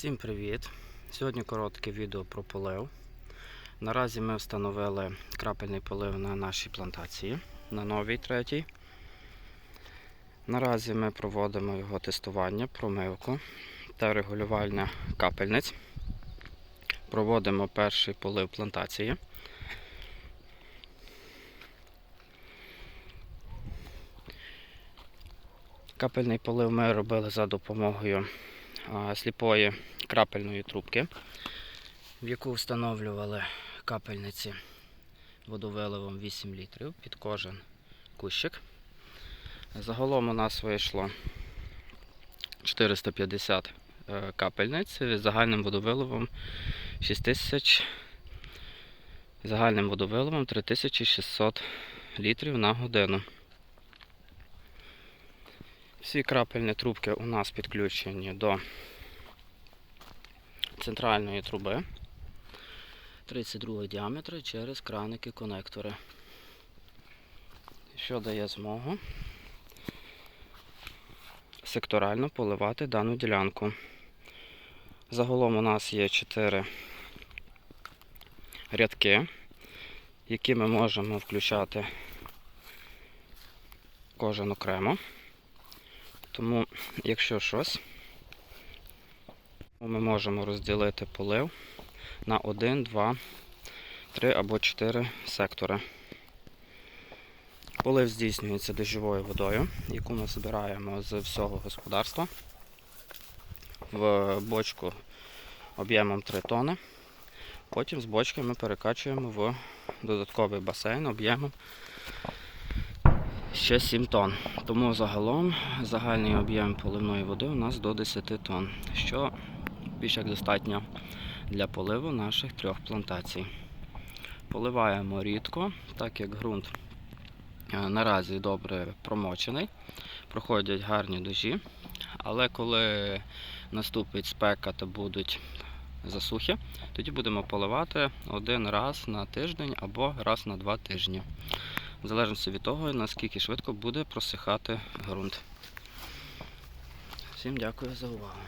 Всім привіт! Сьогодні коротке відео про полив. Наразі ми встановили крапельний полив на нашій плантації на новій третій. Наразі ми проводимо його тестування, промивку та регулювання капельниць. Проводимо перший полив плантації. Капельний полив ми робили за допомогою сліпої крапельної трубки, в яку встановлювали капельниці водовиливом 8 літрів під кожен кущик. Загалом у нас вийшло 450 е, капельниць з загальним водовиливом 6000, загальним водовиливом 3600 літрів на годину. Всі крапельні трубки у нас підключені до центральної труби 32 діаметра через краники конектори, що дає змогу секторально поливати дану ділянку. Загалом у нас є 4 рядки, які ми можемо включати кожен окремо. Тому, якщо щось, ми можемо розділити полив на 1, 2, 3 або 4 сектори. Полив здійснюється дощовою водою, яку ми збираємо з всього господарства в бочку об'ємом 3 тони. Потім з бочки ми перекачуємо в додатковий басейн об'ємом ще 7 тонн. Тому загалом загальний об'єм поливної води у нас до 10 тонн, що більш як достатньо для поливу наших трьох плантацій. Поливаємо рідко, так як ґрунт е, наразі добре промочений, проходять гарні дожі, але коли наступить спека та будуть засухи, тоді будемо поливати один раз на тиждень або раз на два тижні в залежності від того, наскільки швидко буде просихати ґрунт. Всім дякую за увагу.